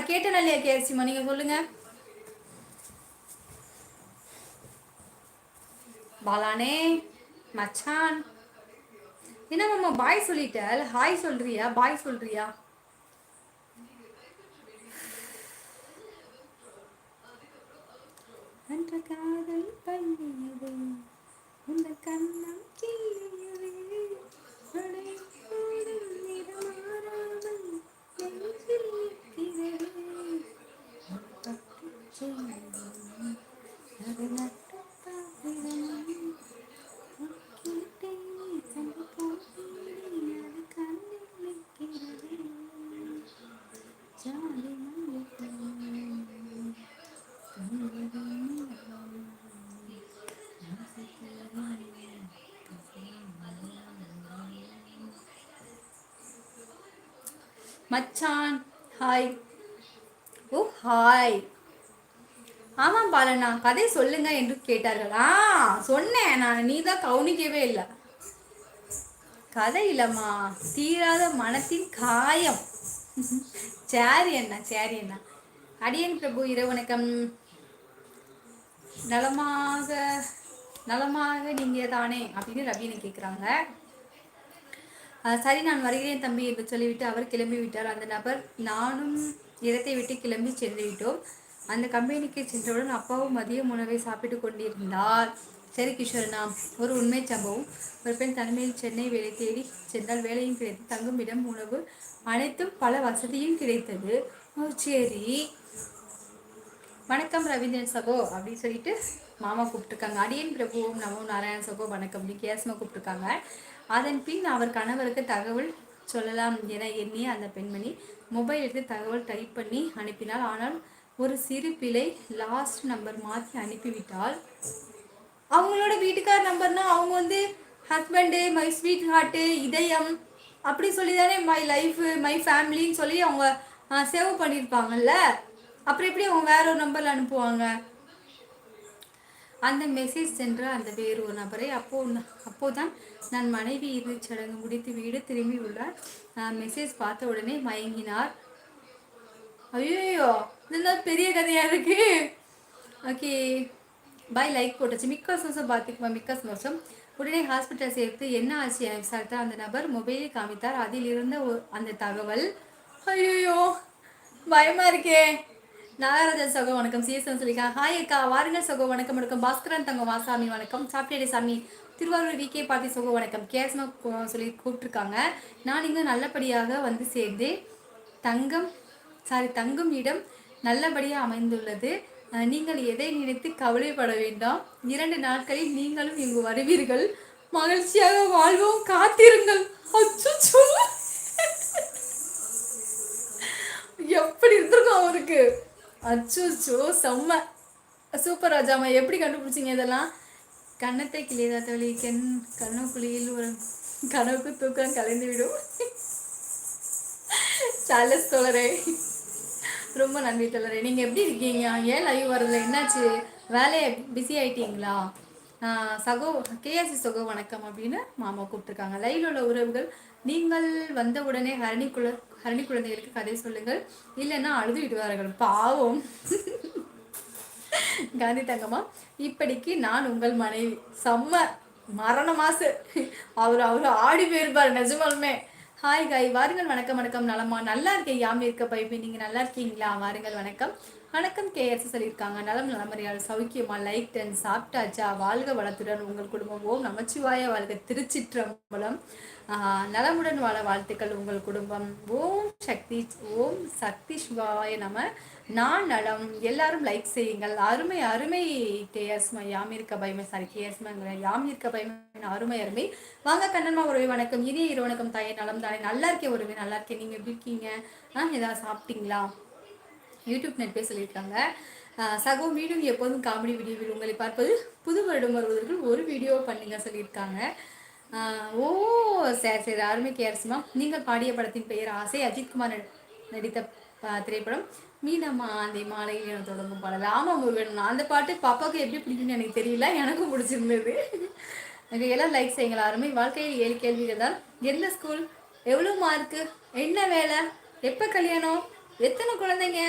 நான் கேட்டேன் இல்லையா கேசிமா நீங்க சொல்லுங்க. பாலானே மச்சான். என்ன மாமா பாய் சொல்லிட்டல்? ஹாய் சொல்றியா பாய் சொல்றியா? அன்ற காதல் பண்ணியது உந்த கண்ணம் கிள்ளியது மச்சான் ஹாய் ஓ ஹாய் ஆமாம் பாலண்ணா கதை சொல்லுங்க என்று கேட்டார்கள். ஆ சொன்னேன் நான் நீ தான் கவனிக்கவே இல்லை. கதை இல்லைம்மா தீராத மனத்தின் காயம். சரி அண்ணா சரி அண்ணா. அடியன் பிரபு இரவு வணக்கம் நலமாக நலமாக நீங்க தானே அப்படின்னு ரபினை கேட்குறாங்க சரி நான் வருகிறேன் தம்பி என்று சொல்லிவிட்டு அவர் கிளம்பி விட்டார் அந்த நபர் நானும் இடத்தை விட்டு கிளம்பி சென்று விட்டோம் அந்த கம்பெனிக்கு சென்றவுடன் அப்பாவும் மதிய உணவை சாப்பிட்டு கொண்டிருந்தார். சரி கிஷோரனா ஒரு உண்மை சம்பவம். ஒரு பெண் தனிமையில் சென்னை வேலை தேடி சென்றால் வேலையும் கிடைத்து தங்கும் இடம் உணவு அனைத்தும் பல வசதியும் கிடைத்தது. சரி. வணக்கம் ரவீந்திரன் சகோ அப்படின்னு சொல்லிட்டு மாமா கூப்பிட்டுருக்காங்க. அடியன் பிரபுவும் நமோ நாராயண சகோ வணக்கம் அப்படின்னு கேசமாக கூப்பிட்டுருக்காங்க. அதன் பின் அவர் கணவருக்கு தகவல் சொல்லலாம் என எண்ணி அந்த பெண்மணி மொபைல் எடுத்து தகவல் டைப் பண்ணி அனுப்பினாள். ஆனால் ஒரு சிறு பிழை லாஸ்ட் நம்பர் மாற்றி அனுப்பிவிட்டால் அவங்களோட வீட்டுக்கார் நம்பர்னா அவங்க வந்து ஹஸ்பண்டு மை ஸ்வீட் ஹார்ட்டு இதயம் அப்படி சொல்லி தானே மை லைஃபு மை ஃபேமிலின்னு சொல்லி அவங்க சேவ் பண்ணியிருப்பாங்கல்ல அப்புறம் எப்படி அவங்க வேற ஒரு நம்பரில் அனுப்புவாங்க? அந்த மெசேஜ் சென்ற அந்த வேறு ஒரு நபரை அப்போ அப்போதான் நான் மனைவி இறுதிச் சடங்கு முடித்து வீடு திரும்பி உள்ளார். மெசேஜ் பார்த்த உடனே மயங்கினார். ஐயோ இதெல்லாம் பெரிய கதையா இருக்கு. ஓகே பாய் லைக் போட்டுச்சு. மிக்க சந்தோஷம் பார்த்துக்குமா மிக்க சந்தோஷம் உடனே ஹாஸ்பிட்டல் சேர்த்து என்ன ஆச்சு? விசாரித்த அந்த நபர் மொபைலை காமித்தார். அதில் இருந்த அந்த தகவல் ஐயோ பயமா இருக்கே. நாகராஜன் சகோ வணக்கம். சிஎஸ்எம் சொல்லிக்கா ஹாய் அக்கா. வாருங்கள் சகோ வணக்கம். வணக்கம். பாஸ்கரன் தங்கம் வாசாமி வணக்கம். சாப்பிட்டே சாமி. திருவாரூர் விகே பாட்டி சகோ வணக்கம். கேஸ்மா சொல்லி கூப்பிட்டுருக்காங்க. நான் இங்கே நல்லபடியாக வந்து சேர்ந்தேன் தங்கம் சாரி தங்கும் இடம் நல்லபடியாக அமைந்துள்ளது. நீங்கள் எதை நினைத்து கவலைப்பட வேண்டாம். இரண்டு நாட்களில் நீங்களும் இங்கு வருவீர்கள். மகிழ்ச்சியாக வாழ்வோம். காத்திருங்கள். அச்சச்சோ. எப்படி இருந்திருக்கும் அவருக்கு? அச்சோ செம்ம. சூப்பர் ராஜாமா எப்படி கண்டுபிடிச்சிங்க இதெல்லாம்? கண்ணத்தை கிளியதா தோழி கண் கண்ணுக்குழியில் ஒரு கனவுக்கு தூக்கம் கலைந்து விடும் சாலஸ் தோழரே. ரொம்ப நன்றி தோழரே. நீங்கள் எப்படி இருக்கீங்க? ஏன் லைவ் வரல என்னாச்சு? வேலையை பிஸி ஆயிட்டீங்களா? சகோ கேஎஸ்சி சகோ வணக்கம் அப்படின்னு மாமா கூப்பிட்டுருக்காங்க. லைவில் உள்ள உறவுகள் நீங்கள் வந்த உடனே ஹரணி குல ஹரணி குழந்தைகளுக்கு கதை சொல்லுங்கள். இல்லைன்னா அழுது விடுவார்கள். பாவம். காந்தி தங்கம்மா இப்படிக்கு நான் உங்கள் மனைவி. செம்ம மரண மாசு அவர் அவர் ஆடி போயிருப்பார் நிஜமாலுமே. ஹாய் காய் வாருங்கள். வணக்கம் வணக்கம் நலமா நல்லா இருக்கேன். யாமி இருக்க பைப்பு நீங்க நல்லா இருக்கீங்களா? வாருங்கள். வணக்கம். வணக்கம் கேஎஸ் சொல்லியிருக்காங்க. நலம் நலமறியால் சௌக்கியமா லைக் டென் சாப்பிட்டாச்சா? வாழ்க வளத்துடன். உங்கள் குடும்பம் ஓம் நமச்சிவாய வாழ்க திருச்சிற்றம்பலம். நலமுடன் வாழ வாழ்த்துக்கள் உங்கள் குடும்பம். ஓம் சக்தி ஓம் சக்தி சிவாய நம. நான் நலம். எல்லாரும் லைக் செய்யுங்கள். அருமை அருமை கேஎஸ்மா யாமிருக்க பயமே சாரி கேஎஸ்மா யாமிருக்க பயமே அருமை அருமை. வாங்க கண்ணன்மா உறவை வணக்கம். இனிய இரு வணக்கம் தாயே. நலம் தானே. நல்லா இருக்கேன் உறவே. நல்லா இருக்கேன் நீங்கள் எப்படி இருக்கீங்க? ஆ ஏதாவது சாப்பிட்டீங்களா? யூடியூப் நெட்பே சொல்லியிருக்காங்க. சகோ மீண்டும் எப்போதும் காமெடி வீடியோவில் உங்களை பார்ப்பது புது வருடம் வருவதற்கு ஒரு வீடியோ பண்ணுங்க சொல்லியிருக்காங்க. ஓ சரி சரி அருமை கேர்ஸ்மா நீங்கள் பாடிய படத்தின் பெயர் ஆசை. அஜித்குமார் நடி- நடித்த திரைப்படம் மீனம்மா அந்த மாலையில் என தொடங்கும் பாடல். ஆமாம் முருகன் நான் அந்த பாட்டு பாப்பாவுக்கு எப்படி பிடிக்கும்னு எனக்கு தெரியல. எனக்கும் பிடிச்சிருந்தது. எனக்கு எல்லாம் லைக் செய்யுங்களா. அருமை. வாழ்க்கையில் ஏழு கேள்விகள் தான். எந்த ஸ்கூல் எவ்வளோ மார்க்கு என்ன வேலை? எப்போ கல்யாணம்? எத்தனை குழந்தைங்க?